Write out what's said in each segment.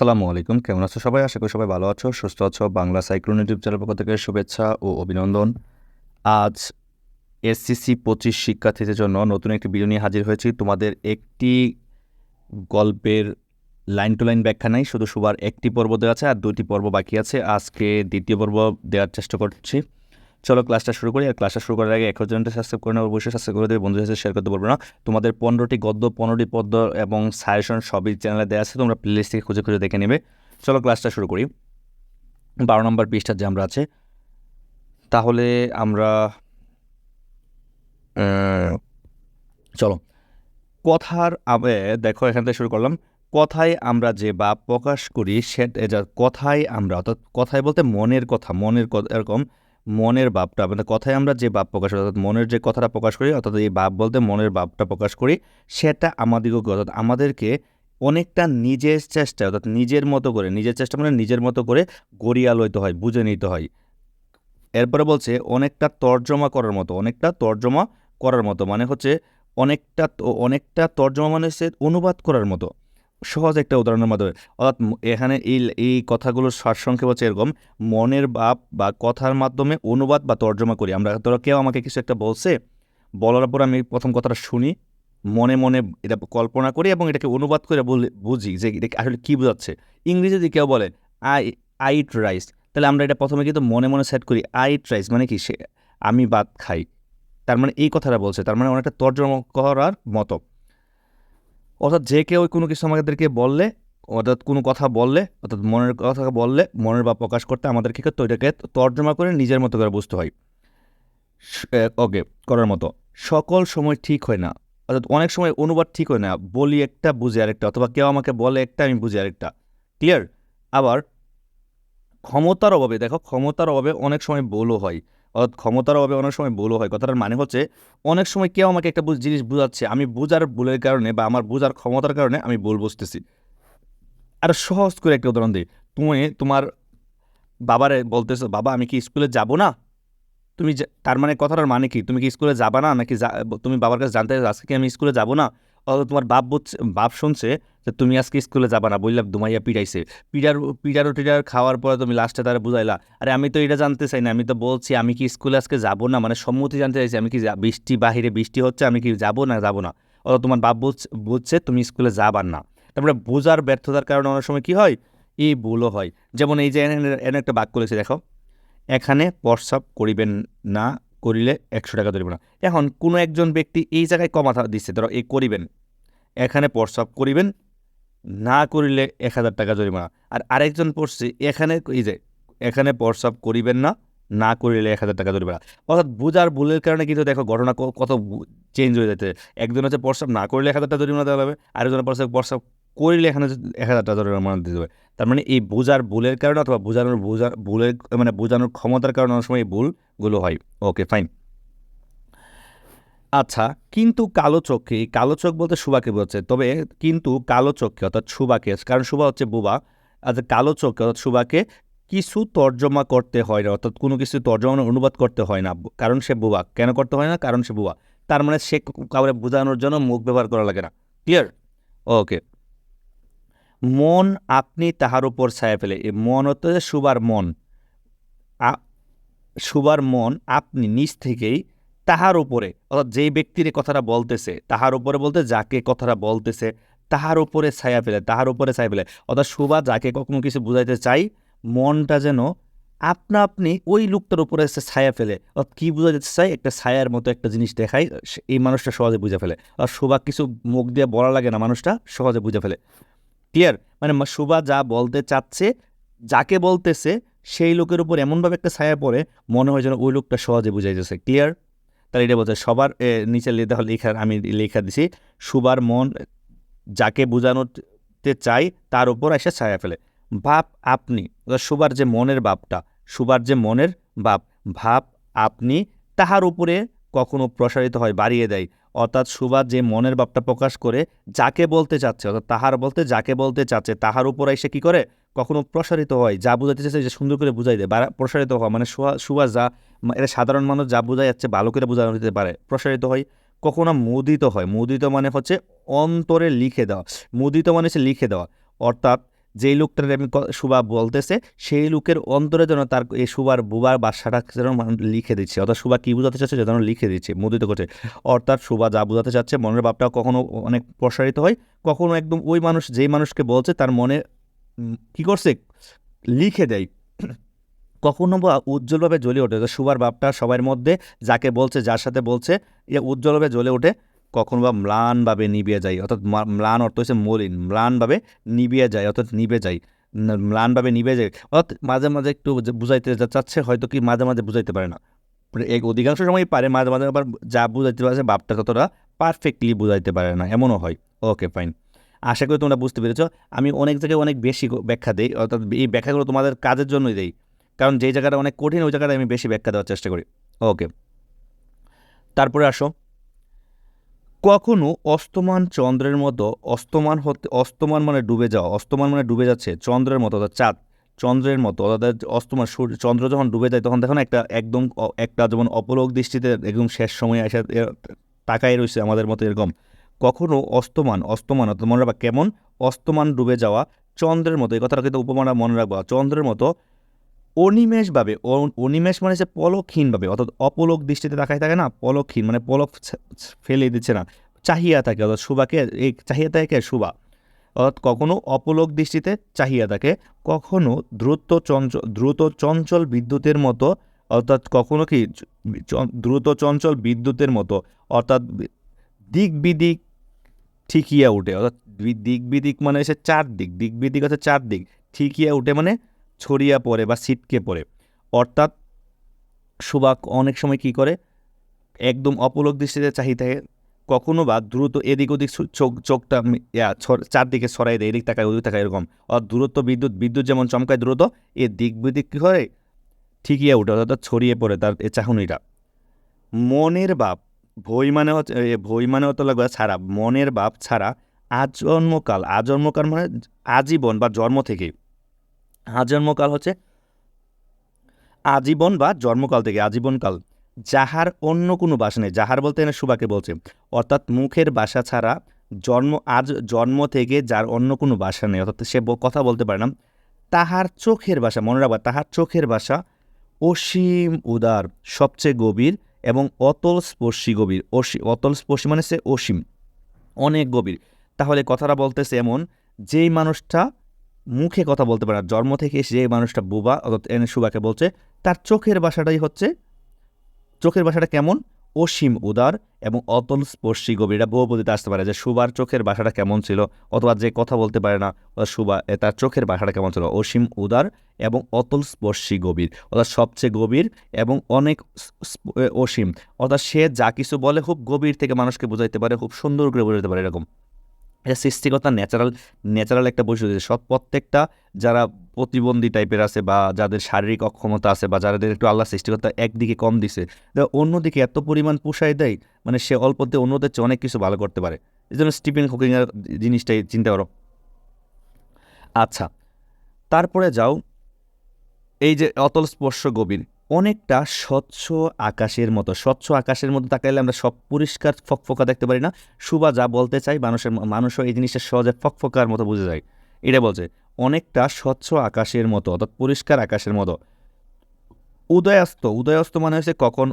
আসসালামু আলাইকুম। কেমন আছো সবাই? আশা করি সবাই ভালো আছো, সুস্থ আছো। বাংলা সাইক্লোন ইউটিউব চ্যানেল পক্ষ থেকে শুভেচ্ছা ও অভিনন্দন। আজ এসসিসি পঁচিশ শিক্ষার্থীদের জন্য নতুন একটি ভিডিও নিয়ে হাজির হয়েছি। তোমাদের একটি গল্পের লাইন টু লাইন ব্যাখ্যা নাই, শুধু সবার একটি পর্ব দেওয়া আছে আর দুটি পর্ব বাকি আছে। আজকে দ্বিতীয় পর্ব দেওয়ার চেষ্টা করছি। চলো ক্লাসটা শুরু করি। আর ক্লাসটা শুরু করার আগে এক হাজারটা সাবস্ক্রাইব করে নেব অবশ্যই সাবস্ক্রাইব করে দেবে। বন্ধুদের সাথে শেয়ার করতে পারব না। তোমাদের পনেরোটি গদ্য, পনেরোটি পদ্য এবং সাজেশন সবই চ্যানেলে দেওয়া আছে। তোমরা প্লেলিস্ট থেকে খুঁজে খুঁজে দেখে নেবে। চলো ক্লাসটা শুরু করি। বারো নম্বর পৃষ্ঠার যে আমরা আছে, তাহলে আমরা চলো। কথার আবে, দেখো এখান থেকে শুরু করলাম। কথায় আমরা যে ভাব প্রকাশ করি, সে কথায় আমরা, অর্থাৎ কথায় বলতে মনের কথা, মনের এরকম। মনের ভাবটা মানে কথায় আমরা যে ভাব প্রকাশ করি, অর্থাৎ মনের যে কথাটা প্রকাশ করি, অর্থাৎ এই ভাব বলতে মনের ভাবটা প্রকাশ করি, সেটা আমাদেরকে অর্থাৎ আমাদেরকে অনেকটা নিজের চেষ্টায়, অর্থাৎ নিজের মতো করে, নিজের চেষ্টা মানে নিজের মতো করে গড়িয়া লইতে হয়, বুঝে নিতে হয়। এরপরে বলছে, অনেকটা তর্জমা করার মতো, অনেকটা তর্জমা করার মতো মানে হচ্ছে অনেকটা অনেকটা তর্জমা মানে হচ্ছে অনুবাদ করার মতো। সহজ একটা উদাহরণের মাধ্যমে। অর্থাৎ এখানে এই এই কথাগুলোর সারসংক্ষেপ হচ্ছে এরকম, মনের ভাব বা কথার মাধ্যমে অনুবাদ বা তর্জমা করি। আমরা ধরো কেউ আমাকে কিছু একটা বলছে, বলার পর আমি প্রথম কথাটা শুনি, মনে মনে এটা কল্পনা করি এবং এটাকে অনুবাদ করে বুঝি যে এটা আসলে কী বোঝাচ্ছে। ইংরেজিতে কেউ বলে, আই আইট রাইস তাহলে আমরা এটা প্রথমে কিন্তু মনে মনে সেট করি আইট রাইস মানে কি? সে, আমি ভাত খাই তার মানে এই কথাটা বলছে, তার মানে অনেকটা তর্জমা করার মতো। অর্থাৎ যে কেউ কোনো কিছু আমাদেরকে বললে, অর্থাৎ কোনো কথা বললে, অর্থাৎ মনের কথা বললে, মনের বা প্রকাশ করতে আমাদের কী করতে হয়? ওইটাকে তর্জমা করে নিজের মতো করে বুঝতে হয়। ওকে, করার মতো। সকল সময় ঠিক হয় না। অর্থাৎ অনেক সময় অনুবাদ ঠিক হয় না। বলি একটা, বুঝি আরেকটা, অথবা কেউ আমাকে বলে একটা, আমি বুঝি আরেকটা। ক্লিয়ার আবার ক্ষমতার অভাবে, দেখো, ক্ষমতার অভাবে অনেক সময় ভুলও হয়। অর্থাৎ ক্ষমতার অভাবে অনেক সময় ভুলও হয়। কথাটার মানে হচ্ছে, অনেক সময় কেউ আমাকে একটা জিনিস বুঝাচ্ছে, আমি বুঝার ভুলের কারণে বা আমার বুঝার ক্ষমতার কারণে আমি ভুল বুঝতেছি। আর সহজ করে একটা উদাহরণ দিই। তুমি, তোমার বাবারে বলতেছো, বাবা, আমি কি স্কুলে যাব না? তুমি তার মানে কথাটার মানে কি? তুমি কি স্কুলে যাবা না? নাকি তুমি বাবার কাছে জানতে আজকে কি আমি স্কুলে যাব না? অথবা তোমার বাপ বুঝছে, বাপ শুনছে যে তুমি আজকে স্কুলে যাবা না, বললাম দুমাইয়া পিড়াইছে। পিড়ার পিটারো টিটার খাওয়ার পরে তুমি লাস্টে তারা বুঝাইলা। আরে আমি তো এটা জানতে চাই না, আমি তো বলছি আমি কি স্কুলে আজকে যাব না মানে সম্মতি জানতে চাইছি আমি কি বৃষ্টি বাহিরে বৃষ্টি হচ্ছে, আমি কি যাব না যাব না। অথবা তোমার বাপ বুঝ- বুঝছে তুমি স্কুলে যাবার না। তারপরে বোঝার ব্যর্থতার কারণে অনেক সময় কি হয়? এই ভুলও হয়। যেমন এই যে এনে একটা বাক্য লিখেছে, দেখো, এখানে প্রস্রাব করিবেন না করিলে একশো টাকা ধরিব না। এখন কোনো একজন ব্যক্তি এই জায়গায় কমা থা- দিচ্ছে ধরো এই করিবেন, এখানে প্রস্রাব করিবেন, না করিলে এক হাজার টাকা জরিমানা আর আরেকজন পড়ছে, এখানে এই যে, এখানে প্রস্রাব করিবেন না না করিলে এক হাজার টাকা জরিমানা অর্থাৎ বুঝার ভুলের কারণে কিন্তু দেখো ঘটনা কত চেঞ্জ হয়ে যেতে একজন হচ্ছে প্রস্রাব না করলে এক হাজার টাকা জরিমানা দেওয়া হবে আরেকজনের প্রস্রাব প্রস্রাব করিলে এখানে এক হাজার টাকা জরিমানা দিতে হবে তার মানে এই বোঝার ভুলের কারণে অথবা বোঝানোর বোঝার ভুলের মানে বোঝানোর ক্ষমতার কারণে অনেক সময় এই ভুলগুলো হয়। Okay, fine. আচ্ছা কিন্তু কালো এই কালো চোখ বলতে সুবাকে বলছে তবে কিন্তু কালো চোখে অর্থাৎ সুবাকে কারণ সুবা হচ্ছে বুবা। আচ্ছা কালো চোখে অর্থাৎ সুবাকে কিছু তর্জমা করতে হয় না, অর্থাৎ কোনো কিছু তর্জমা মানে অনুবাদ করতে হয় না, কারণ সে বুবা। কেন করতে হয় না? কারণ সে বুবা। তার মানে সে কাউরে বোঝানোর জন্য মুখ ব্যবহার করা লাগে না। ক্লিয়ার? ওকে। মন আপনি তাহার উপর ছায়া ফেলে। এই মন হচ্ছে সুবার মন। সুবার মন আপনি নিজ থেকেই তাহার উপরে, অর্থাৎ যেই ব্যক্তির কথাটা বলতেছে, তাহার উপরে বলতে যাকে কথাটা বলতেছে, তাহার উপরে ছায়া ফেলে, তাহার উপরে ছায়া ফেলে। অর্থাৎ সুবা যাকে কখনো কিছু বুঝাইতে চাই, মনটা যেন আপনা আপনি ওই লোকটার উপরে এসে ছায়া ফেলে। অর্থাৎ কী বোঝা যেতে চাই? একটা ছায়ার মতো একটা জিনিস দেখায় এই মানুষটা সহজে বুঝে ফেলে। আর সুবা কিছু মুখ দিয়ে বলা লাগে না, মানুষটা সহজে বুঝে ফেলে। ক্লিয়ার মানে সুবা যা বলতে চাচ্ছে, যাকে বলতেছে, সেই লোকের উপর এমনভাবে একটা ছায়া পড়ে, মনে হয় যেন ওই লোকটা সহজে বুঝাই যাচ্ছে ক্লিয়ার তাহলে এটা বলছে, সবার নিচে লেখা লেখা আমি লেখা দিছি, সুবার মন যাকে বোঝানোতে চাই তার উপর এসে ছায়া ফেলে। ভাব আপনি সুবার যে মনের বাপটা সুবার যে মনের বাপ ভাব আপনি, তাহার উপরে কখনো প্রসারিত হয়, বাড়িয়ে দেয়। অর্থাৎ সুবাদ যে মনের ভাবটা প্রকাশ করে, যাকে বলতে চাচ্ছে, অর্থাৎ তাহার বলতে যাকে বলতে চাচ্ছে, তাহার উপর এসে কী করে? কখনো প্রসারিত হয়, যা বুঝাতে চাচ্ছে যে সুন্দর করে বুঝাই দেয় প্রসারিত হওয়া মানে সুবাস যা এটা সাধারণ মানুষ যা বোঝা যাচ্ছে, ভালো করে বোঝানো যেতে পারে, প্রসারিত হয়। কখনো মুদিত হয়, মুদিত মানে হচ্ছে অন্তরে লিখে দেওয়া, মুদিত মানে হচ্ছে লিখে দেওয়া, অর্থাৎ যেই লোকটার আমি সুবা বলতেছে, সেই লোকের অন্তরে যেন তার এই সুবার বুবার বাসাটা যেন লিখে দিচ্ছে। অর্থাৎ সুবা কী বোঝাতে চাচ্ছে? যেন লিখে দিচ্ছে, মুদ্রিত করছে। অর্থাৎ সুবা যা বোঝাতে চাচ্ছে, মনের ভাবটা কখনো অনেক প্রসারিত হয়। কখনো একদম ওই মানুষ, যেই মানুষকে বলছে, তার মনে কি করছে? লিখে দেয়। কখনো বা উজ্জ্বলভাবে জ্বলে ওঠে। সুবার ভাবটা সবার মধ্যে যাকে বলছে, যার সাথে বলছে এ উজ্জ্বলভাবে জ্বলে ওঠে। কখনো বা ম্লানভাবে নিভিয়ে যায়, অর্থাৎ ম্লান অর্থ হচ্ছে মলিন, ম্লানভাবে নিভিয়ে যায়, অর্থাৎ নিবে যায় ম্লানভাবে নিবে যায়, অর্থাৎ মাঝে মাঝে একটু বুঝাইতে চাচ্ছে হয়তো কি মাঝে মাঝে বুঝাইতে পারে না। এক অধিকাংশ সময়ই পারে, মাঝে মাঝে আবার যা বুঝাইতে পারছে বাপটা ততটা পারফেক্টলি বুঝাইতে পারে না, এমনও হয়। ওকে ফাইন আশা করি তোমরা বুঝতে পেরেছ। আমি অনেক জায়গায় অনেক বেশি ব্যাখ্যা দিই, অর্থাৎ এই ব্যাখ্যাগুলো তোমাদের কাজের জন্যই দেই, কারণ যেই জায়গাটা অনেক কঠিন, ওই জায়গাটা আমি বেশি ব্যাখ্যা দেওয়ার চেষ্টা করি। ওকে তারপরে আসো। কখনো অস্তমান চন্দ্রের মতো অস্তমান হতে, অস্তমান মানে ডুবে যাওয়া, অস্তমান মানে ডুবে যাচ্ছে চন্দ্রের মতো, অর্থাৎ চাঁদ, চন্দ্রের মতো, অর্থাৎ অস্তমান সূর্য, চন্দ্র যখন ডুবে যায় তখন দেখো একটা একদম একটা যেমন অপলোক দৃষ্টিতে একদম শেষ সময়ে এসে এ তাকাই রয়েছে আমাদের মতো এরকম। কখনো অস্তমান অস্তমান, অর্থাৎ মনে রাখবা কেমন? অস্তমান ডুবে যাওয়া চন্দ্রের মতো, এই কথাটা কিন্তু উপমাটা মনে রাখবা, চন্দ্রের মতো অনিমেষভাবে অনিমেষ মানে হচ্ছে পলকহীনভাবে, অর্থাৎ অপলক দৃষ্টিতে তাকাই থাকে না, পলকহীন মানে পলক ফেলে দিচ্ছে না, চাহিয়া থাকে, অর্থাৎ সুবাকে এই চাহিয়া থাকে সুবা অর্থাৎ কখনো অপলক দৃষ্টিতে চাহিয়া থাকে, কখনো দ্রুত চঞ্চল দ্রুত চঞ্চল বিদ্যুতের মতো, অর্থাৎ কখনো কি দ্রুত চঞ্চল বিদ্যুতের মতো, অর্থাৎ দিক বিদিক ঠিকিয়া উঠে, অর্থাৎ দিক বিদিক মানে হচ্ছে চারদিক দিক দিক বিদিক হচ্ছে চারদিক, ঠিকিয়া উঠে মানে ছড়িয়া পড়ে বা ছিটকে পড়ে। অর্থাৎ সুবাক অনেক সময় কি করে? একদম অপলক দৃষ্টিতে চাহি থাকে। কখনো বা দ্রুত এদিক ওদিক চোখ চোখটা চারদিকে ছড়াই দেয়, এদিক তাকায়, ওদিক তাকায়, এরকম। আর দূরত্ব বিদ্যুৎ বিদ্যুৎ যেমন চমকায় দ্রুত, এ দিক বিদিক কী হয়? ঠিকিয়া উঠে, অর্থাৎ ছড়িয়ে পড়ে তার এ চাহনিটা। মনের বাপ ভই মানে হচ্ছে ভই মানে হতো লাগবে ছাড়া। মনের বাপ ছাড়া আজন্মকাল আজন্মকাল মানে আজীবন বা জন্ম থেকে আজন্মকাল হচ্ছে আজীবন বা জন্মকাল থেকে আজীবনকাল। যাহার অন্য কোনো বাসা নেই। যাহার বলতে এনে সুবাকে বলছে। অর্থাৎ মুখের বাসা ছাড়া জন্ম, আজ জন্ম থেকে যার অন্য কোনো বাসা নেই। অর্থাৎ সে কথা বলতে পারে না। তাহার চোখের বাসা, মনে রাখবা, তাহার চোখের বাসা অসীম উদার, সবচেয়ে গভীর এবং অতল স্পর্শী গভীর। অসী অতল স্পর্শী মানে সে অসীম, অনেক গভীর। তাহলে কথাটা বলতেছে এমন, যেই মানুষটা মুখে কথা বলতে পারে জন্ম থেকে যে মানুষটা বুবা, অর্থাৎ এনে সুবাকে বলছে, তার চোখের ভাষাটাই হচ্ছে, চোখের ভাষাটা কেমন? অসীম উদার এবং অতল স্পর্শী গভীর। এটা বহুপদিতে আসতে পারে যে সুবার চোখের ভাষাটা কেমন ছিল, অথবা যে কথা বলতে পারে না সুবা তার চোখের ভাষাটা কেমন ছিল? অসীম উদার এবং অতল স্পর্শী গভীর, অর্থাৎ সবচেয়ে গভীর এবং অনেক অসীম। অর্থাৎ সে যা কিছু বলে খুব গভীর থেকে মানুষকে বোঝাইতে পারে, খুব সুন্দর করে বোঝাতে পারে এরকম। এটা সৃষ্টিকতা ন্যাচারাল ন্যাচারাল একটা বৈশিষ্ট্য সব প্রত্যেকটা যারা প্রতিবন্ধী টাইপের আছে বা যাদের শারীরিক অক্ষমতা আছে বা যাদের একটু আল্লাহ সৃষ্টিকর্তা একদিকে কম দিছে অন্যদিকে এত পরিমাণ পোষায় দেয় মানে সে অল্পতে অন্যদের চেয়ে অনেক কিছু ভালো করতে পারে। এই জন্য স্টিফেন হকিংয়ের জিনিসটাই চিন্তা করো। আচ্ছা তারপরে যাও, এই যে অতল স্পর্শ গভীর। অনেকটা স্বচ্ছ আকাশের মতো, স্বচ্ছ আকাশের মতো তাকাইলে আমরা সব পরিষ্কার ফকফকা দেখতে পারি না। সুবা যা বলতে চাই, মানুষের, মানুষও এই জিনিসটা সহজে ফকফকার মতো বুঝে যায়। এটা বলছে, অনেকটা স্বচ্ছ আকাশের মতো অর্থাৎ পরিষ্কার আকাশের মতো। উদয়াস্ত উদয়াস্ত মানে হচ্ছে কখন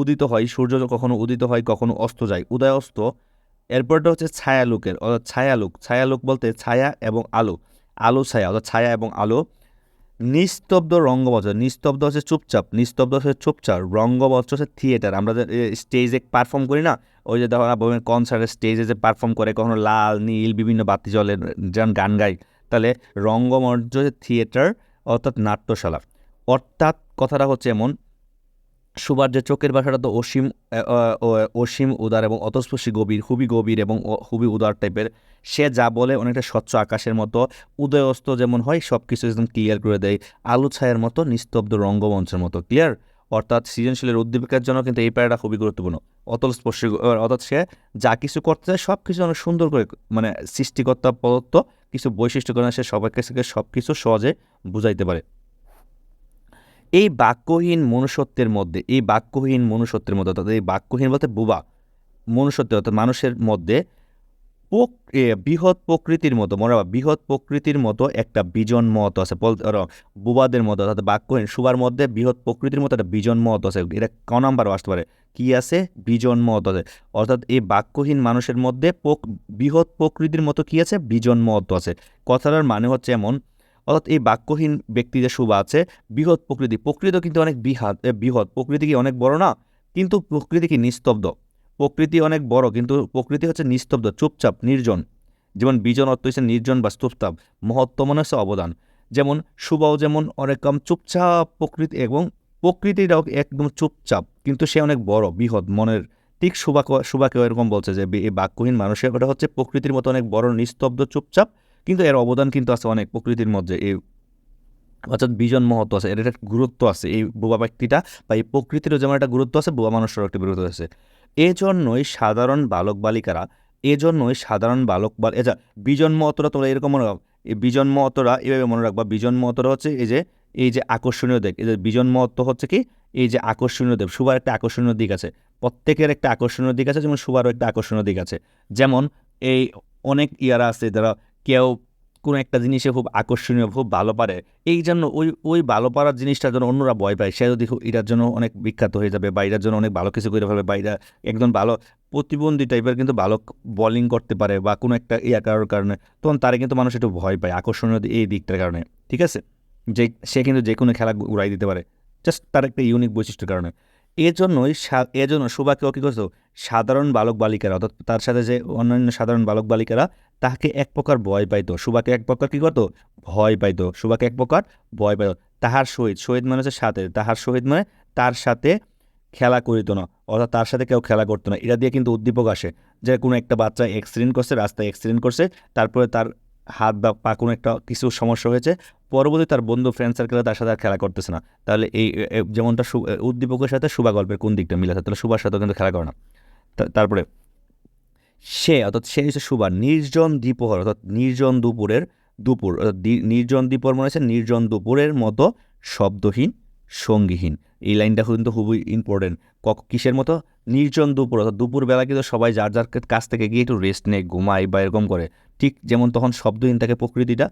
উদিত হয়, সূর্য কখনো উদিত হয়, কখনো অস্ত যায়। উদয়াস্ত, এরপরটা হচ্ছে ছায়ালুকের, অর্থাৎ ছায়ালুক ছায়ালুক বলতে ছায়া এবং আলো। আলো ছায়া, অর্থাৎ ছায়া এবং আলো নিস্তব্ধ রঙ্গমঞ্চ নিস্তব্ধ হচ্ছে চুপচাপ, নিস্তব্ধ হচ্ছে চুপচাপ রঙ্গমঞ্চ হচ্ছে থিয়েটার আমরা স্টেজে পারফর্ম করি না, ওই যে দেখো ধরো কনসার্টের স্টেজে যে পারফর্ম করে, কখনো লাল, নীল, বিভিন্ন বাতি জলের যেমন গান গাই, তাহলে রঙ্গমঞ্চ হচ্ছে থিয়েটার অর্থাৎ নাট্যশালা। অর্থাৎ কথাটা হচ্ছে এমন সুবার যে চোখের ভাষাটা তো অসীম অসীম উদার এবং অতস্পর্শী গভীর, খুবই গভীর এবং খুবই উদার টাইপের। সে যা বলে অনেকটা স্বচ্ছ আকাশের মতো, উদয়স্ত যেমন হয় সব কিছু একদম ক্লিয়ার করে দেয়। আলু ছায়ের মতো, নিস্তব্ধ রঙ্গমঞ্চের মতো ক্লিয়ার অর্থাৎ সৃজনশীলের উদ্দীপকের জন্য কিন্তু এই প্যারাটা খুবই গুরুত্বপূর্ণ। অতল স্পর্শী অর্থাৎ সে যা কিছু করতে চায় সব কিছু অনেক সুন্দর করে মানে সৃষ্টিকর্তা প্রদত্ত কিছু বৈশিষ্ট্য করে সে সবাইকে সব কিছু সহজে বুঝাইতে পারে। এই বাক্যহীন মনুষ্যত্বের মধ্যে, এই বাক্যহীন মনুষ্যত্বের মধ্যে অর্থাৎ এই বাক্যহীন বলতে বুবা, মনুষ্যত্ব অর্থাৎ মানুষের মধ্যে বৃহৎ প্রকৃতির মতো, মনে বৃহৎ প্রকৃতির মতো একটা বিজন মত আছে। বুবাদের মতো অর্থাৎ বাক্যহীন সুবার মধ্যে বৃহৎ প্রকৃতির মতো একটা বিজন মত আছে। এটা ক নাম্বার আসতে পারে। কী আছে? বিজন মত আছে। অর্থাৎ এই বাক্যহীন মানুষের মধ্যে বৃহৎ প্রকৃতির মতো কী আছে? বিজন মত আছে। কথাটার মানে হচ্ছে এমন অর্থাৎ এই বাক্যহীন ব্যক্তি যে শুভ আছে। বৃহৎ প্রকৃতি প্রকৃতি কিন্তু অনেক বিহাত বৃহৎ। প্রকৃতি কি অনেক বড় না? কিন্তু প্রকৃতি কি নিস্তব্ধ। প্রকৃতি অনেক বড়, কিন্তু প্রকৃতি হচ্ছে নিস্তব্ধ, চুপচাপ, নির্জন। যেমন বিজন অর্থ হচ্ছে নির্জন বা চুপচাপ মহত্ব মনে হচ্ছে অবদান। যেমন সুবাও যেমন অনেক কম চুপচাপ প্রকৃতি এবং প্রকৃতিটাও একদম চুপচাপ, কিন্তু সে অনেক বড়, বৃহৎ, মনের। ঠিক সুবাক সুবাকেও এরকম বলছে যে এই বাক্যহীন মানুষের ওটা হচ্ছে প্রকৃতির মতো অনেক বড়, নিস্তব্ধ, চুপচাপ কিন্তু এর অবদান কিন্তু আছে অনেক প্রকৃতির মধ্যে। এই অর্থাৎ বিজন মহত্ব আছে, এর একটা গুরুত্ব আছে। এই বোবা ব্যক্তিটা বা এই প্রকৃতিরও যেমন একটা গুরুত্ব আছে, বোবা মানুষেরও একটা গুরুত্ব আছে। এজন্যই সাধারণ বালক বালিকারা, এজন্যই সাধারণ বালক বাল এজা বিজন মহতরা তোমরা এরকম মনে রাখ, এই বিজন মহতরা এভাবে মনে রাখবা, বিজন মহতরা হচ্ছে এই যে এই যে আকর্ষণীয় দিক, এই যে বিজন মহত্ব হচ্ছে কি, এই যে আকর্ষণীয় দিক সুবার একটা আকর্ষণীয় দিক আছে। প্রত্যেকের একটা আকর্ষণীয় দিক আছে, যেমন সুবারও একটা আকর্ষণীয় দিক আছে। যেমন এই অনেক ইয়ারা আছে যারা কেউ কোনো একটা জিনিসে খুব আকর্ষণীয়, খুব ভালো পারে, এই জন্য ওই ওই ভালো পারার জিনিসটার জন্য অন্যরা ভয় পায়। সে যদি এটার জন্য অনেক বিখ্যাত হয়ে যাবে বা এটার জন্য অনেক ভালো কিছু করে ফেলবে বা এটা একজন ভালো প্রতিবন্ধী টাইপের কিন্তু ভালো বোলিং করতে পারে বা কোনো একটা ইয়া কারোর কারণে, তখন তারে কিন্তু মানুষ একটু ভয় পায় আকর্ষণীয় এই দিকটার কারণে, ঠিক আছে? যে, সে কিন্তু যে কোনো খেলা উড়াই দিতে পারে জাস্ট তার একটা ইউনিক বৈশিষ্ট্যের কারণে। এজন্যই এজন্য সুবাকেও কী করতো সাধারণ বালক বালিকারা, অর্থাৎ তার সাথে যে অন্যান্য সাধারণ বালক বালিকারা তাকে এক প্রকার ভয় পাইতো। সুবাকে এক প্রকার কী করতো? ভয় পাইতো। সুবাকে এক প্রকার ভয় পাইতো। তাহার সহিত শহীদ মানে হচ্ছে সাথে। তাহার সহিত মানে তার সাথে খেলা করিত না, অর্থাৎ তার সাথে কেউ খেলা করতো না। এটা দিয়ে কিন্তু উদ্দীপক আসে যে কোনো একটা বাচ্চা অ্যাক্সিডেন্ট করছে, রাস্তায় অ্যাক্সিডেন্ট করছে, তারপরে তার হাত বা পা কোনো একটা কিছু সমস্যা হয়েছে, পরবর্তী তার বন্ধু ফ্রেন্ড সার্কেলে তার সাথে আর খেলা করতেছে না। তাহলে এই যেমনটা উদ্দীপকের সাথে সুবা গল্পের কোন দিকটা মিলে তাহলে সুবার সাথেও কিন্তু খেলা করে না। তারপরে সে, অর্থাৎ সে হচ্ছে সুবা নির্জন দ্বীপহর অর্থাৎ নির্জন দুপুরের দুপুর, অর্থাৎ নির্জন দ্বীপর মনে হচ্ছে নির্জন দুপুরের মতো শব্দহীন, সঙ্গীহীন। এই লাইনটা কিন্তু খুবই ইম্পর্টেন্ট কক কিসের মতো? নির্জন দুপুর, অর্থাৎ দুপুরবেলা কিন্তু সবাই যার যার কাছ থেকে গিয়ে একটু রেস্ট নেয়, ঘুমায় বা এরকম করে। ঠিক যেমন তখন শব্দহীন থাকে প্রকৃতিটা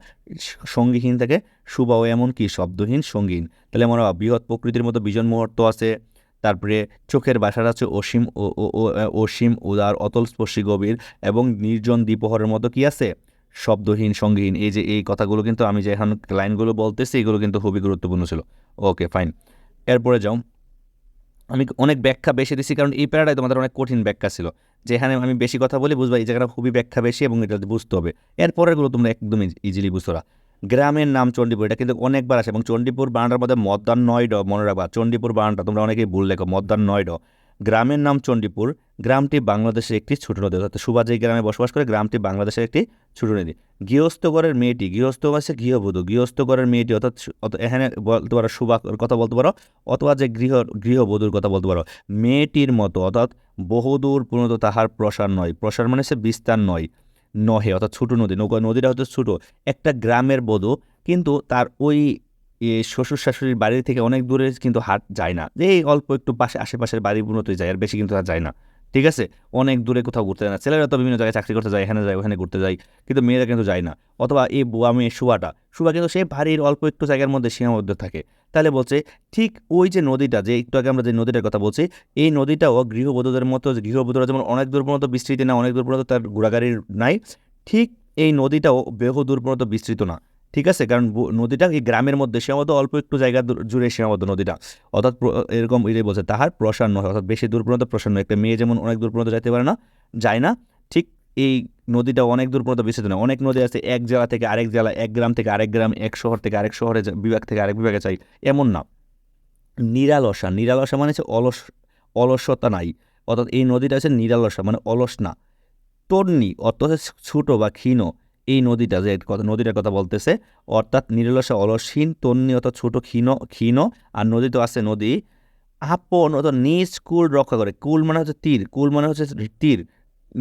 সঙ্গীহীন থাকে সুবাও এমন কি শব্দহীন, সঙ্গীহীন। তাহলে আমরা বৃহৎ প্রকৃতির মতো বিজন মুহূর্ত আছে। তারপরে চোখের বাসার আছে অসীম অসীম, উদার অতল স্পর্শী গভীর এবং নির্জন দ্বীপহরের মতো কি আছে? শব্দহীন, সঙ্গীহীন, এই যে এই কথাগুলো কিন্তু আমি যে এখন লাইনগুলো বলতেছি, এগুলো কিন্তু খুবই গুরুত্বপূর্ণ ছিল। Okay, fine. এরপরে যাও। আমি অনেক ব্যাখ্যা বেশি দিছি কারণ এই প্যারাটাই তোমাদের অনেক কঠিন ব্যাখ্যা ছিল। যেখানে আমি বেশি কথা বলি, বুঝবা এই জায়গাটা খুবই ব্যাখ্যা বেশি এবং এটা বুঝতে হবে। এরপরেরগুলো তোমরা একদম ইজিলি বুঝতে গ্রামের নাম চণ্ডীপুর, এটা কিন্তু অনেকবার আসে এবং চণ্ডীপুর বানানটার মধ্যে মদ্দান নয় ড, মনে রাখবা, চণ্ডীপুর বানানটা তোমরা অনেকেই ভুল লেখো মদ্দান নয়ড গ্রামের নাম চণ্ডীপুর, গ্রামটি বাংলাদেশের একটি ছোট নদী, অর্থাৎ সুবা গ্রামে বসবাস করে, গ্রামটি বাংলাদেশের একটি ছোট নদী। গৃহস্থগড়ের মেয়েটি গৃহস্থ আছে গৃহবধূ, গৃহস্থগড়ের মেয়েটি, অর্থাৎ এখানে বলতে পারো সুবা কথা বলতে পারো, অথবা যে গৃহ, গৃহবধূর কথা বলতে পারো, মেয়েটির মতো, অর্থাৎ বহুদূর পূর্ণত তাহার প্রসার নয়, প্রসার মানে সে বিস্তার নয়। নহে, অর্থাৎ ছোটো নদী, নৌকা নদীটা হয়তো ছোটো, একটা গ্রামের বধু, কিন্তু তার ওই শ্বশুর শাশুড়ির বাড়ি থেকে অনেক দূরে কিন্তু হাট যায় না। এই অল্প একটু পাশে, আশেপাশের বাড়ি পূর্ণতই যায়, আর বেশি কিন্তু তার যায় না। ঠিক আছে? অনেক দূরে কোথাও ঘুরতে যায় না। ছেলেরা তো বিভিন্ন জায়গায় চাকরি করতে যায়, এখানে যায়, ওখানে ঘুরতে যায়, কিন্তু মেয়েরা কিন্তু যায় না। অথবা এই বুয়া মেয়ে শুয়াটা শুয়া কিন্তু সেই ভারীর অল্প একটু জায়গার মধ্যে সীমাবদ্ধ থাকে। তাহলে বলছে, ঠিক ওই যে নদীটা, যে একটু আগে আমরা যে নদীটার কথা বলছি, এই নদীটাও গৃহবধূদের মতো, গৃহবধূরা যেমন অনেক দূর পর্যন্ত বিস্তৃতি না, অনেক দূর পর্যন্ত তার ঘোরাগাড়ির নাই, ঠিক এই নদীটাও বহু দূর পর্যন্ত বিস্তৃত না। ঠিক আছে? কারণ নদীটা এই গ্রামের মধ্যে, সীমাবদ্ধ অল্প একটু জায়গা জুড়ে সীমাবদ্ধ নদীটা। অর্থাৎ এরকম ইয়ে বলছে, তাহার প্রসার নয় অর্থাৎ বেশি দূর পর্যন্ত প্রসার নয় একটা মেয়ে যেমন অনেক দূর পর্যন্ত যাইতে পারে না, যায় না, ঠিক এই নদীটা অনেক দূর পর্যন্ত বিস্তৃত নয়। অনেক নদী আছে, এক জেলা থেকে আরেক জেলা, এক গ্রাম থেকে আরেক গ্রাম, এক শহর থেকে আরেক শহরে বিভাগ থেকে আরেক বিভাগে চাই এমন না। নিরালসা নিরালসা মানে হচ্ছে অলস, অলসতা নাই। অর্থাৎ এই নদীটা হচ্ছে নিরালসা মানে অলস না। তর্ণী অর্থ হচ্ছে ছোট বা ক্ষীণ এই নদীটা যে কথা নদীটার কথা বলতেছে, অর্থাৎ নিরলসা অলসহীন, তন্নি অর্থাৎ ছোট ক্ষীণ ক্ষীণ, আর নদী তো আছে নদী আপন অর্থাৎ নিজ কুল রক্ষা করে। কুল মানে হচ্ছে তীর, কুল মানে হচ্ছে তীর।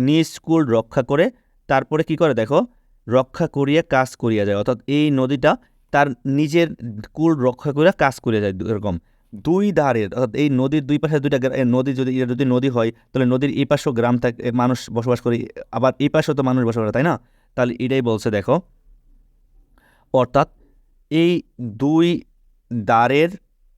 নিজ কুল রক্ষা করে, তারপরে কি করে দেখো? রক্ষা করিয়া কাজ করিয়া যায়। অর্থাৎ এই নদীটা তার নিজের কুল রক্ষা করিয়া কাজ করিয়া যায় এরকম। দুই ধারের, অর্থাৎ এই নদীর দুই পাশে দুইটা নদী যদি যদি নদী হয়, তাহলে নদীর এই পাশেও গ্রাম থাকে, মানুষ বসবাস করে, আবার এই পাশেও তো মানুষ বসবাস করে, তাই না? তাহলে এটাই বলছে, দেখো। অর্থাৎ এই দুই দ্বারের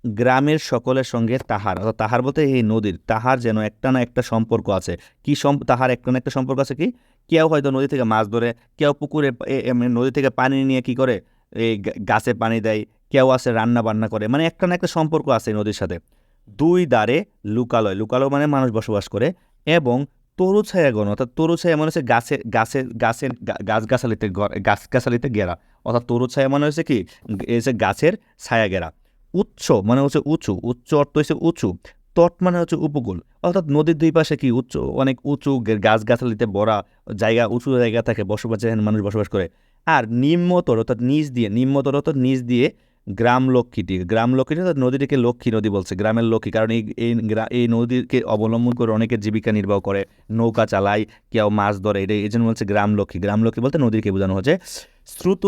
গ্রামের সকলের সঙ্গে তাহার, অর্থাৎ তাহার বলতে এই নদীর, তাহার যেন একটা না একটা সম্পর্ক আছে। কি সম, তাহার একটা না একটা সম্পর্ক আছে কি? কেউ হয়তো নদী থেকে মাছ ধরে, কেউ পুকুরে নদী থেকে পানি নিয়ে কি করে? এই গাছে পানি দেয়, কেউ আসে রান্না বান্না করে মানে একটা না একটা সম্পর্ক আছে নদীর সাথে। দুই দ্বারে লুকালয় লুকালয় মানে মানুষ বসবাস করে, এবং তরু ছায়াগণ অর্থাৎ তরু ছায়া মানে হচ্ছে গাছের গাছের গাছের গা- গাছগাছালিতে ঘর- গাছগাছালিতে ঘেরা অর্থাৎ তরু ছায়া মানে হচ্ছে কি? যে গাছের ছায়া ঘেরা উচ্চ মানে হচ্ছে উঁচু উচ্চ অর্থ হচ্ছে উঁচু। তট মানে হচ্ছে উপকূল। অর্থাৎ নদীর দুই পাশে কি? উচ্চ, অনেক উঁচু গাছগাছালিতে ভরা জায়গা, উঁচু জায়গা থাকে বসবাস যেখানে মানুষ বসবাস করে। আর নিম্নতর, অর্থাৎ নিচ দিয়ে, নিম্নতর অর্থাৎ নিচ দিয়ে গ্রাম লক্ষ্মীটি গ্রাম লক্ষ্মীটি নদীটিকে লক্ষ্মী নদী বলছে, গ্রামের লক্ষ্মী, কারণ এই এই নদীকে অবলম্বন করে অনেকের জীবিকা নির্বাহ করে, নৌকা চালায়, কেউ মাছ ধরে এটা এই জন্য বলছে গ্রাম লক্ষ্মী গ্রাম লক্ষ্মী বলতে নদীকে বোঝানো হচ্ছে। স্রোত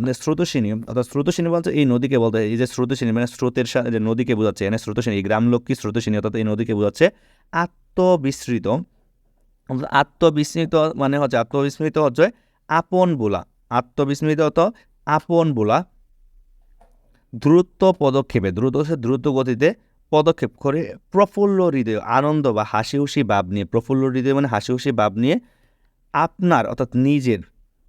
মানে স্রোতস্বিনী অর্থাৎ স্রোতস্বিনী বলতে এই নদীকে বলতে, এই যে স্রোতস্বিনী মানে স্রোতের সাথে যে নদীকে বোঝাচ্ছে, এখানে স্রোতস্বিনী এই গ্রাম লক্ষ্মী স্রোতস্বিনী অর্থাৎ এই নদীকে বোঝাচ্ছে আত্মবিস্মৃত আত্মবিস্মৃত মানে হচ্ছে আত্মবিস্মৃত হচ্ছে আপন বোলা, আত্মবিস্মৃত অর্থ আপন বলা। দ্রুত পদক্ষেপে, দ্রুত দ্রুত গতিতে পদক্ষেপ করে প্রফুল্ল হৃদয়, আনন্দ বা হাসি হুসি ভাব নিয়ে, প্রফুল্ল হৃদয় মানে হাসি হুসি ভাব নিয়ে আপনার অর্থাৎ নিজের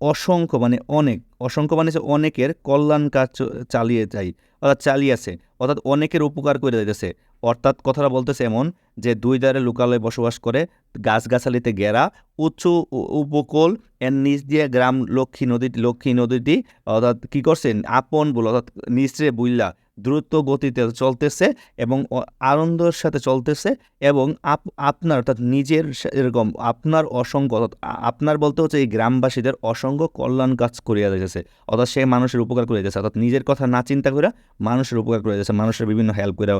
অসংখ্য মানে অনেক, অসংখ্য মানে অনেকের কল্যাণ কাজ চালিয়ে যায় অর্থাৎ চালিয়েছে অর্থাৎ অনেকের উপকার করে দিতেছে। অর্থাৎ কথাটা বলতেছে এমন যে দুই দ্বারে লোকালয়ে বসবাস করে গাছগাছালিতে ঘেরা উঁচু উপকূল এর নিচ দিয়ে গ্রাম লক্ষ্মী নদী লক্ষ্মী নদীটি, অর্থাৎ কী করছেন? আপন বলে, অর্থাৎ নিচরে বুইলা দ্রুত গতিতে চলতেছে এবং আনন্দের সাথে চলতেছে এবং আপ- আপনার অর্থাৎ নিজের এরকম আপনার অসংখ্য অর্থাৎ আপনার বলতে হচ্ছে এই গ্রামবাসীদের অসংখ্য কল্যাণ কাজ করিয়া দিতেছে অর্থাৎ সে মানুষের উপকার করে দিতেছে অর্থাৎ নিজের কথা না চিন্তা করে মানুষের উপকার করে দিতেছে মানুষের বিভিন্ন হেল্প করে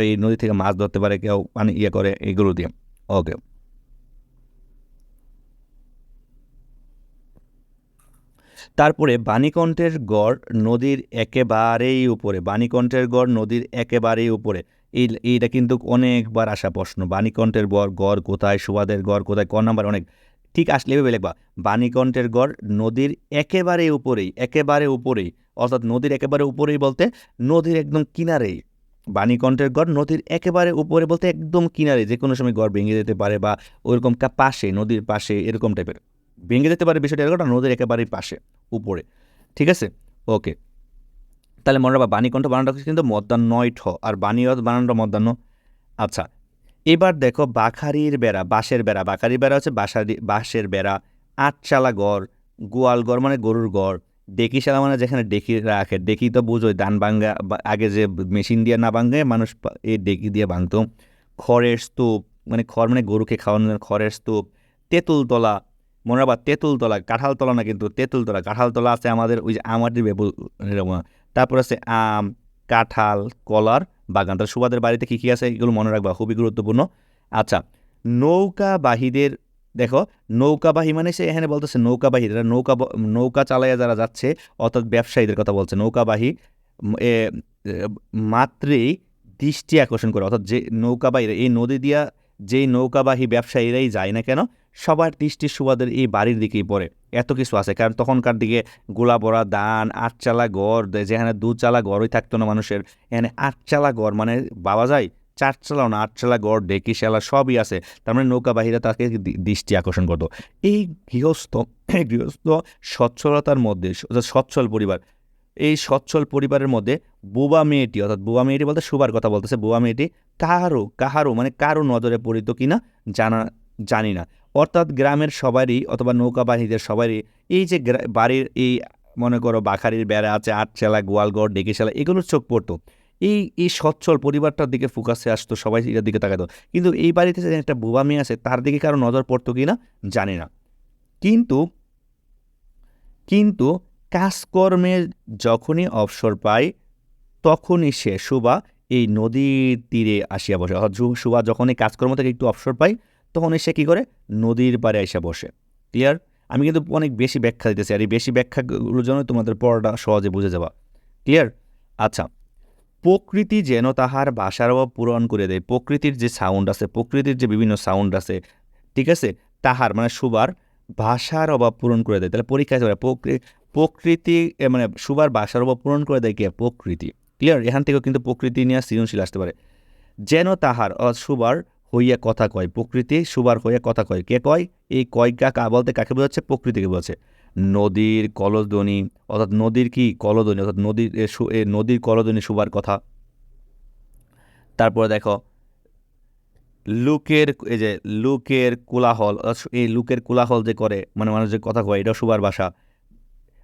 এই নদী থেকে মাছ ধরতে পারে, কেউ পানি ইয়ে করে, এগুলো দিয়ে। ওকে তারপরে বাণীকণ্ঠের গড় নদীর একেবারেই উপরে, বাণীকণ্ঠের গড় নদীর একেবারেই উপরে। এই, এইটা কিন্তু অনেকবার আসা প্রশ্ন, বাণীকণ্ঠের গড় গড় কোথায়, সুবাদের গড় কোথায়, ক নাম্বার অনেক। ঠিক আসলে এভাবে লিখবা, বাণীকণ্ঠের গড় নদীর একেবারে উপরেই একেবারে উপরেই, অর্থাৎ নদীর একেবারে উপরেই বলতে নদীর একদম কিনারেই। বাণীকণ্ঠের গড় নদীর একেবারে উপরে বলতে একদম কিনারে যে কোনো সময় গড় ভেঙে যেতে পারে বা ওইরকম পাশে, নদীর পাশে, এরকম টাইপের ভেঙে যেতে পারে বিষয়টা এরকম নদীর একেবারেই পাশে, উপরে। ঠিক আছে? ওকে। তাহলে মনে রাখবা, বাণীকণ্ঠ বানানটা কিন্তু নয় ঠ আর বাণী বানানটা মধ্যাহ্ন। আচ্ছা এবার দেখো বাখারির বেড়া, বাঁশের বেড়া। বাখারির বেড়া হচ্ছে বাসারি বাঁশের বেড়া, আটচালা গড়, গোয়াল গড় মানে গরুর গড়। ডেকিশালা মানে যেখানে ডেকি রাখে, ডেকি তো বুঝোই, ধান ভাঙ্গা, বা- আগে যে মেশিন দিয়ে না ভাঙে, মানুষ এই ডেকি দিয়ে ভাঙতো। খড়ের স্তূপ মানে খড় মানে গরুকে খাওয়ানোর খড়ের স্তূপ, তেঁতুলতলা মনে রাখবা তেঁতুলতলা, কাঁঠালতলা না কিন্তু তেঁতুলতলা, কাঁঠালতলা আছে আমাদের ওই যে আমাদের বেবু এরকম তারপর আছে আম, কাঁঠাল, কলার বাগান। তাহলে সুবাদের বাড়িতে কী কী আছে এগুলো মনে রাখবা, খুবই গুরুত্বপূর্ণ। আচ্ছা নৌকাবাহীদের, দেখো, নৌকাবাহী মানে সে এখানে বলতেছে নৌকাবাহী যারা নৌকা নৌকা চালাইয়া যারা যাচ্ছে, অর্থাৎ ব্যবসায়ীদের কথা বলছে, নৌকাবাহী মাত্রেই দৃষ্টি আকর্ষণ করে। অর্থাৎ যে নৌকাবাহীরা, এই নদী দিয়া যেই নৌকাবাহী ব্যবসায়ীরাই যায় না কেন সবার দৃষ্টির সুবাদের এই বাড়ির দিকেই পড়ে। এত কিছু আছে, কারণ তখনকার দিকে গোলা বড়া দান আটচালা গড় যেখানে দুচালা গড়ই থাকতো না মানুষের, এখানে আটচালা গড় মানে বাবা যায় চারচালাও না, আটচালা গড় ডেকিশালা সবই আছে। তার মানে নৌকাবাহীরা তাকে দি- দৃষ্টি আকর্ষণ করতো। এই গৃহস্থ গৃহস্থ সচ্ছলতার মধ্যে সচ্ছল পরিবার, এই সচ্ছল পরিবারের মধ্যে বোবা মেয়েটি, অর্থাৎ বুবা মেয়েটি বলতে সুবার কথা বলতেছে, বোবা মেয়েটি কাহারও কাহারও মানে কারও নজরে পড়িত কিনা জানা জানি না। অর্থাৎ গ্রামের সবারই অথবা নৌকাবাহীদের সবারই এই যে বাড়ির এই, মনে করো, বাখারির বেড়া আছে, আটচালা গোয়ালগড় ডেকেশালা এগুলোর চোখ পড়তো। এই এই সচ্ছল পরিবারটার দিকে ফোকাসে আসতো, সবাই এটার দিকে তাকাতো। কিন্তু এই বাড়িতে যে একটা বুবা মেয়ে আছে, তার দিকে কারও নজর পড়তো কি না জানি না। কিন্তু কিন্তু কাজকর্মে যখনই অবসর পায়, তখনই সে, সুবা, এই নদীর তীরে আসিয়া বসে। অর্থাৎ সুবা যখনই কাজকর্ম থেকে একটু অবসর পায় তখনই সে কী করে? নদীর পাড়ে এসে বসে। ক্লিয়ার আমি কিন্তু অনেক বেশি ব্যাখ্যা দিতেছি আর এই বেশি ব্যাখ্যাগুলোর জন্য তোমাদের পড়াটা সহজে বুঝে যাবা ক্লিয়ার আচ্ছা। প্রকৃতি যেন তাহার ভাষার অভাব পূরণ করে দেয়। প্রকৃতির যে সাউন্ড আছে, প্রকৃতির যে বিভিন্ন সাউন্ড আছে, ঠিক আছে? তাহার মানে সুবার ভাষার অভাব পূরণ করে দেয়। তাহলে পরীক্ষায় প্রকৃতি মানে সুবার ভাষার অভাব পূরণ করে দেয় কে? প্রকৃতি। ক্লিয়ার এখান থেকেও কিন্তু প্রকৃতি নিয়ে সৃজনশীল আসতে পারে। যেন তাহার সুবার হইয়া কথা কয়, প্রকৃতি সুবার হইয়া কথা কয়। কে কয়? এই কয়কা কা বলতে কাকে বোঝাচ্ছে? প্রকৃতিকে বোঝাচ্ছে। নদীর কলধ্বনি, অর্থাৎ নদীর কি কলধ্বনি? অর্থাৎ নদীর নদীর কলধ্বনি সুবার কথা। তারপরে দেখো, লুকের এই যে লুকের কোলাহল এই লুকের কোলাহল যে করে মানে মানুষ যে কথা কয়, এটা সুবার ভাষা।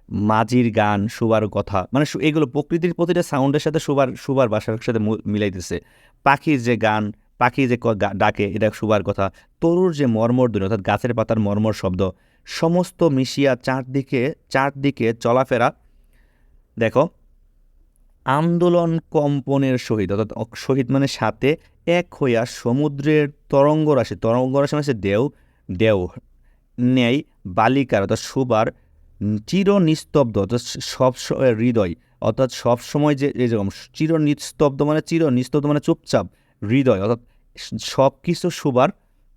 মাঝির গান সুবার কথা মানে এগুলো প্রকৃতির প্রতিটা সাউন্ডের সাথে সুবার সুবার ভাষার সাথে মিলাইতেছে। পাখির যে গান পাখি যে ডাকে, এটা সুবার কথা। তরুর যে মর্মর ধ্বনি অর্থাৎ গাছের পাতার মর্মর শব্দ, সমস্ত মিশিয়া চারদিকে চারদিকে চলাফেরা, দেখো, আন্দোলন কম্পনের সহিত, অর্থাৎ সহিত মানে সাথে এক হইয়া সমুদ্রের তরঙ্গ রাশি তরঙ্গ রাশি মানে ঢেউ ঢেউ ন্যায়, বালিকার, অর্থাৎ সুবার চির নিস্তব্ধ অর্থাৎ সব হৃদয়, অর্থাৎ সবসময় যে, এই যেরকম চির নিস্তব্ধ মানে চির নিস্তব্ধ মানে চুপচাপ হৃদয় অর্থাৎ সব কিছু সুবার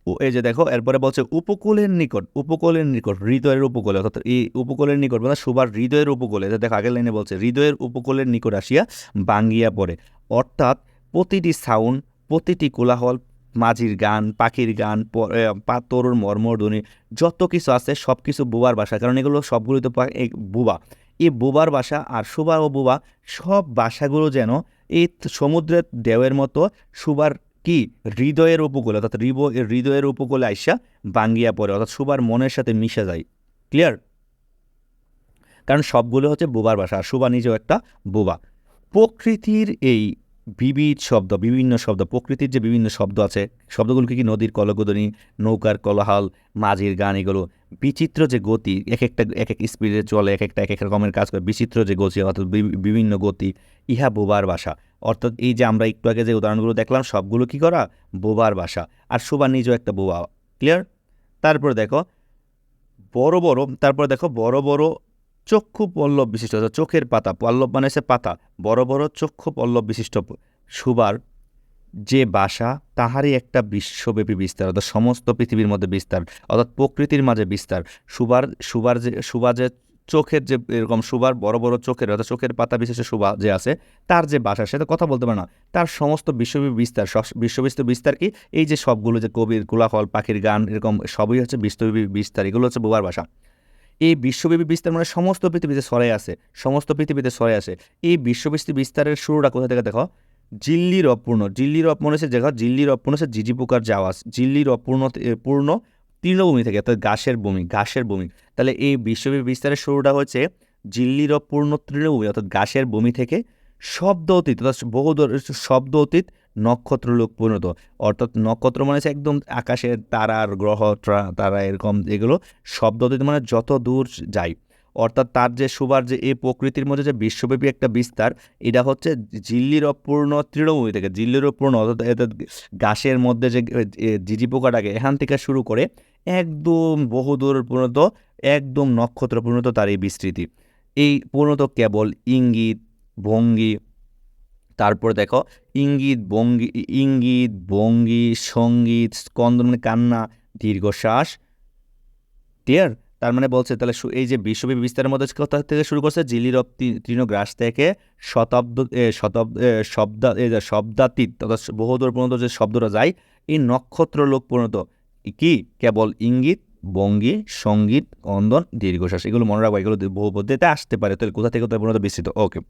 ও এই যে দেখো এরপরে বলছে উপকূলের নিকট উপকূলের নিকট হৃদয়ের উপকূলে অর্থাৎ এই উপকূলের নিকট মানে সুবার হৃদয়ের উপকূলে দেখো আগের লাইনে বলছে হৃদয়ের উপকূলের নিকট আসিয়া বাঙ্গিয়া পড়ে। অর্থাৎ প্রতিটি সাউন্ড প্রতিটি কোলাহল মাঝির গান পাখির গান প- এ, তরুর মর্মধ্বনি যত কিছু আছে সব কিছু বোবার ভাষা কারণ এগুলো সবগুলো তো বুবা। এই বুবার ভাষা আর সুবা ও বোবা সব বাসাগুলো যেন এই সমুদ্রের ঢেউয়ের মতো সুবার কি হৃদয়ের উপকূলে, অর্থাৎ রিব হৃদয়ের উপকূলে আইসা বাঙ্গিয়া পড়ে, অর্থাৎ সুবার মনের সাথে মিশে যায়। ক্লিয়ার কারণ সবগুলো হচ্ছে বোবার ভাষা, আর সুবা নিজেও একটা বোবা। প্রকৃতির এই বিবিধ শব্দ, বিভিন্ন শব্দ, প্রকৃতির যে বিভিন্ন শব্দ আছে শব্দগুলো কি নদীর কলগদনি, নৌকার কলাহাল, মাঝির গান, এগুলো বিচিত্র যে গতি এক একটা এক এক স্পিডে চলে এক একটা এক এক রকমের কাজ করে, বিচিত্র যে গতি, অর্থাৎ বিভিন্ন গতি, ইহা বোবার ভাষা অর্থাৎ এই যে আমরা একটু আগে যে উদাহরণগুলো দেখলাম, সবগুলো কি করা? বোবার ভাষা আর সুবা নিজেও একটা বোবা ক্লিয়ার তারপরে দেখো, বড় বড়, তারপর দেখো, বড় বড় চক্ষু পল্লব বিশিষ্ট চোখের পাতা, পল্লব মানে সে পাতা, বড় বড় চক্ষু পল্লব বিশিষ্ট সুবার যে বাসা, তাহারই একটা বিশ্বব্যাপী বিস্তার, অর্থাৎ সমস্ত পৃথিবীর মধ্যে বিস্তার, অর্থাৎ প্রকৃতির মাঝে বিস্তার। সুবার সুবার যে, সুবা যে চোখের যে এরকম, সুবার বড় বড় চোখের, অর্থাৎ চোখের পাতা বিশেষে সুবা যে আছে, তার যে ভাষা সেটা কথা বলতে পারে না। তার সমস্ত বিশ্বব্যাপী বিস্তার বিশ্ববিস্তার বিস্তার কি? এই যে সবগুলো যে কবির কোলাহল, পাখির গান, এরকম সবই হচ্ছে বিশ্বব্যাপী বিস্তার, এগুলো হচ্ছে বোবার ভাষা। এই বিশ্বব্যাপী বিস্তার মানে সমস্ত পৃথিবীতে ছড়াই আছে, সমস্ত পৃথিবীতে ছড়াই আছে। এই বিশ্বব্যাপী বিস্তারের শুরুটা কোথা থেকে দেখো? জিল্লির অপূর্ণ জিল্লির অপূর্ণ হচ্ছে দেখো জিল্লির অপূর্ণ হচ্ছে জিজি পোকার যে আওয়াজ জিল্লির অপূর্ণ পূর্ণ তৃণভূমি থেকে, অর্থাৎ ঘাসের ভূমি ঘাসের ভূমি। তাহলে এই বিশ্বব্যাপী বিস্তারের শুরুটা হচ্ছে জিল্লির অপূর্ণ তৃণভূমি, অর্থাৎ ঘাসের ভূমি থেকে শব্দ অতীত, অর্থাৎ বহু শব্দ অতীত, নক্ষত্রলোক পরিণত। অর্থাৎ নক্ষত্র মানে একদম আকাশের তারার গ্রহ তারা এরকম এগুলো, শব্দ অতীত মানে যত দূর যায়। অর্থাৎ তার যে সুবার যে এই প্রকৃতির মধ্যে যে বিশ্বব্যাপী একটা বিস্তার, এটা হচ্ছে জিল্লির অপূর্ণ তৃণভূমি থেকে, জিল্লির অপূর্ণ, অর্থাৎ গাছের মধ্যে যে জিজি পোকাটাকে এখান থেকে শুরু করে একদম বহুদূর পর্যন্ত, একদম নক্ষত্র পর্যন্ত তার এই বিস্তৃতি। এই পূর্ণত কেবল ইঙ্গিত, ভঙ্গি, তারপর দেখো, ইঙ্গিত, ভঙ্গি ইঙ্গিত, ভঙ্গি, সংগীত, স্কন্দন, কান্না, দীর্ঘশ্বাস, ক্লিয়ার? তার মানে বলছে, তাহলে এই যে বিশ্বব্যাপী বিস্তারের মধ্যে কোথা থেকে শুরু করছে জিলির তৃণগ্রাস থেকে শতাব্দ শতাব্দ শব্দা শব্দাতীত, অর্থাৎ বহুদূর পর্যন্ত যে শব্দটা যায়, এই নক্ষত্র লোক পর্যন্ত কি? কেবল ইঙ্গিত ভঙ্গি সংগীত অন্দন দীর্ঘশ্বাস, এগুলো মনে রাখব, এগুলো বহু পদ্ধতিতে আসতে পারে, তাহলে কোথা থেকে কোথায় পর্যন্ত বিস্তৃত? ওকে।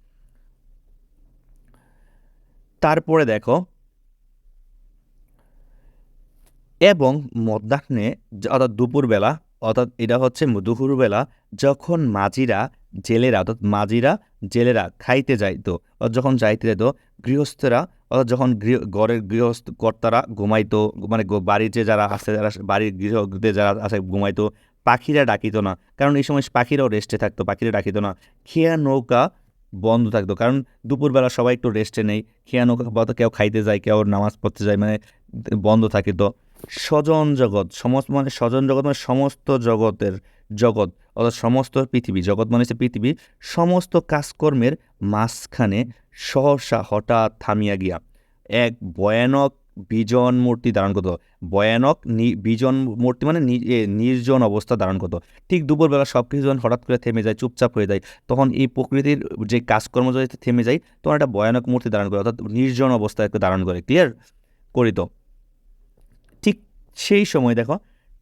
তারপরে দেখো, এবং মধ্যাহ্নে অর্থাৎ দুপুরবেলা অর্থাৎ এটা হচ্ছে দুপুরবেলা যখন মাঝিরা, জেলেরা, অর্থাৎ মাঝিরা জেলেরা খাইতে যাইতো যখন যাইতে যেত গৃহস্থরা, অর্থাৎ যখন গৃহ, ঘরের গৃহস্থ কর্তারা ঘুমাইতো মানে বাড়ির যে যারা আছে, যারা বাড়ির গৃহতে যারা আছে ঘুমাইতো, পাখিরা ডাকিত না। কারণ এই সময় পাখিরাও রেস্টে থাকতো, পাখিরা ডাকিত না। খেয়া নৌকা বন্ধ থাকতো, কারণ দুপুরবেলা সবাই একটু রেস্টে নেই। খেয়া নৌকা কেউ খাইতে যায়, কেউ নামাজ পড়তে যায় মানে বন্ধ থাকে তো স্বজন জগৎ, সমস্ত মানে স্বজন জগৎ মানে সমস্ত জগতের জগৎ, অর্থাৎ সমস্ত পৃথিবী, জগৎ মানে হচ্ছে পৃথিবী, সমস্ত কাজকর্মের মাঝখানে সহসা হঠাৎ থামিয়া গিয়া এক ভয়ানক বিজন মূর্তি ধারণ করতো। ভয়ানক বিজন মূর্তি মানে নির্জন অবস্থা ধারণ করতো। ঠিক দুপুরবেলা সব কিছু যখন হঠাৎ করে থেমে যায়, চুপচাপ হয়ে যায়, তখন এই প্রকৃতির যে কাজকর্ম যদি থেমে যায়, তখন একটা ভয়ানক মূর্তি ধারণ করে, অর্থাৎ নির্জন অবস্থা ধারণ করে ক্লিয়ার করিত। সেই সময় দেখো,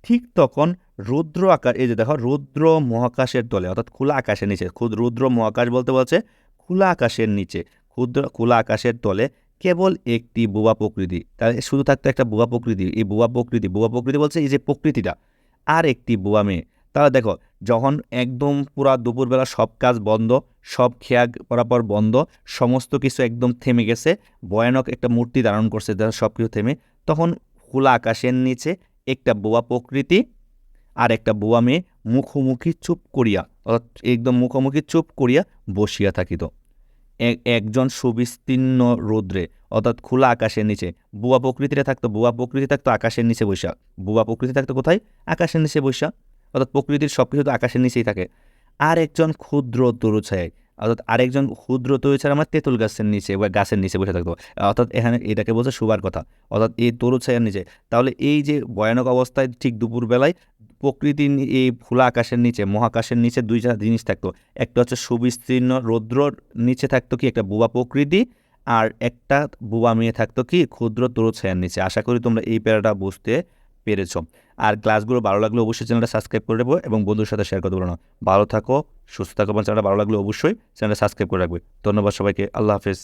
ঠিক তখন রুদ্র আকাশ, এই যে দেখো, রুদ্র মহাকাশের তলে, অর্থাৎ খোলা আকাশের নিচে খুদ রুদ্র মহাকাশ বলতে বলছে খোলা আকাশের নিচে, ক্ষুদ্র, খোলা আকাশের তলে কেবল একটি বুয়া প্রকৃতি, তাহলে শুধু থাকতো একটা বুয়া প্রকৃতি, এই বুয়া প্রকৃতি বুয়া প্রকৃতি বলছে এই যে প্রকৃতিটা, আর একটি বুয়া মেয়ে, তাহলে দেখো, যখন একদম পুরা দুপুরবেলা সব কাজ বন্ধ, সব খেয়া পরাপর বন্ধ, সমস্ত কিছু একদম থেমে গেছে, ভয়ানক একটা মূর্তি ধারণ করছে সব কিছু থেমে, তখন খোলা আকাশের নিচে একটা বোয়া প্রকৃতি আর একটা বোয়া মেয়ে মুখোমুখি চুপ করিয়া, অর্থাৎ একদম মুখোমুখি চুপ করিয়া বসিয়া থাকিত। এক- একজন সুবিস্তীর্ণ রৌদ্রে, অর্থাৎ খোলা আকাশের নিচে, বুয়া প্রকৃতিটা থাকতো, বুয়া প্রকৃতি থাকতো আকাশের নিচে বৈশা বুয়া প্রকৃতি থাকতো কোথায়? আকাশের নিচে বৈশা অর্থাৎ প্রকৃতির সব কিছু তো আকাশের নিচেই থাকে। আর একজন ক্ষুদ্র তরু ছায় অর্থাৎ আরেকজন ক্ষুদ্র তরু ছাড়া আমার তেঁতুল গাছের নিচে বা গাছের নিচে বসে থাকতো অর্থাৎ এখানে এটাকে বলছে শুবার কথা। অর্থাৎ এই তরু ছায়ার নিচে। তাহলে এই যে ভয়ানক অবস্থায় ঠিক দুপুরবেলায় প্রকৃতি এই খোলা আকাশের নিচে, মহাকাশের নিচে দুইটা জিনিস থাকতো। একটা হচ্ছে সুবিস্তীর্ণ রৌদ্রর নিচে থাকতো কি একটা বুবা প্রকৃতি, আর একটা বুবা মেয়ে থাকতো কি ক্ষুদ্র তরু ছায়ার নিচে। আশা করি তোমরা এই প্যারাটা বুঝতে পেরেছ। আর ক্লাসগুলো ভালো লাগলে অবশ্যই চ্যানেলটা সাবস্ক্রাইব করে দেবো এবং বন্ধুর সাথে শেয়ার করতে পারো না। ভালো থাকো, সুস্থ থাকো এবং চ্যানেলটা ভালো লাগলে অবশ্যই চ্যানেলটা সাবস্ক্রাইব করে রাখবে। ধন্যবাদ সবাইকে, আল্লাহ হাফেজ।